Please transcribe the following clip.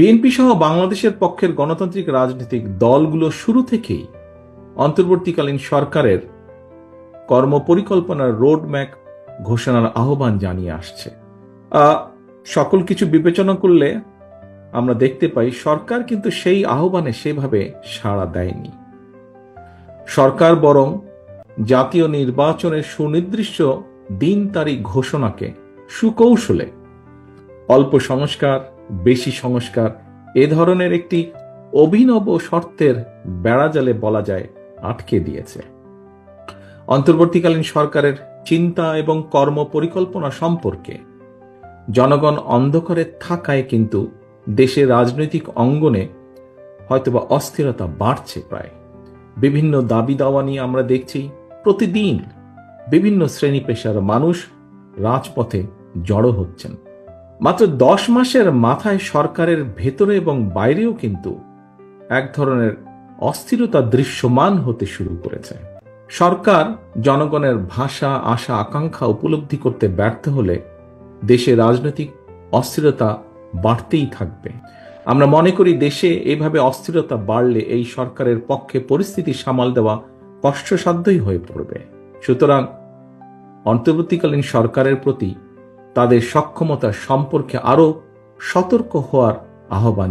BNP সহ বাংলাদেশের পক্ষের গণতান্ত্রিক রাজনৈতিক দলগুলো শুরু থেকেই অন্তর্বর্তীকালীন সরকারের কর্মপরিকল্পনার রোডম্যাপ ঘোষণার আহ্বান জানিয়ে আসছে। সকল কিছু বিবেচনা করলে আমরা দেখতে পাই সরকার কিন্তু সেই আহ্বানে সেভাবে সাড়া দেয়নি। সরকার বরং জাতীয় নির্বাচনের সুনির্দিষ্ট দিন তারিখ ঘোষণাকে সুকৌশলে অল্প সংস্কার, বেশি সংস্কার, এ ধরনের একটি অভিনব শর্তের বেড়াজালে বলা যায়, আটকে দিয়েছে। অন্তর্বর্তীকালীন সরকারের চিন্তা এবং কর্ম পরিকল্পনা সম্পর্কে জনগণ অন্ধকারে থাকায় কিন্তু দেশের রাজনৈতিক অঙ্গনে হয়তোবা অস্থিরতা বাড়ছে প্রায়। বিভিন্ন দাবি দাওয়া নিয়ে আমরা দেখছি, প্রতিদিন বিভিন্ন শ্রেণি পেশার মানুষ রাজপথে জড়ো হচ্ছেন। মাত্র দশ মাসের মাথায় সরকারের ভেতরে এবং বাইরেও কিন্তু এক ধরনের অস্থিরতা দৃশ্যমান হতে শুরু করেছে। সরকার জনগণের ভাষা, আশা, আকাঙ্ক্ষা উপলব্ধি করতে ব্যর্থ হলে দেশে রাজনৈতিক অস্থিরতা বাড়তেই থাকবে। আমরা মনে করি দেশে এভাবে অস্থিরতা বাড়লে এই সরকারের পক্ষে পরিস্থিতি সামাল দেওয়া কষ্টসাধ্যই হয়ে পড়বে। সুতরাং অন্তর্বর্তীকালীন সরকারের প্রতি তাদের সক্ষমতা সম্পর্কে আরও সতর্ক হওয়ার আহ্বান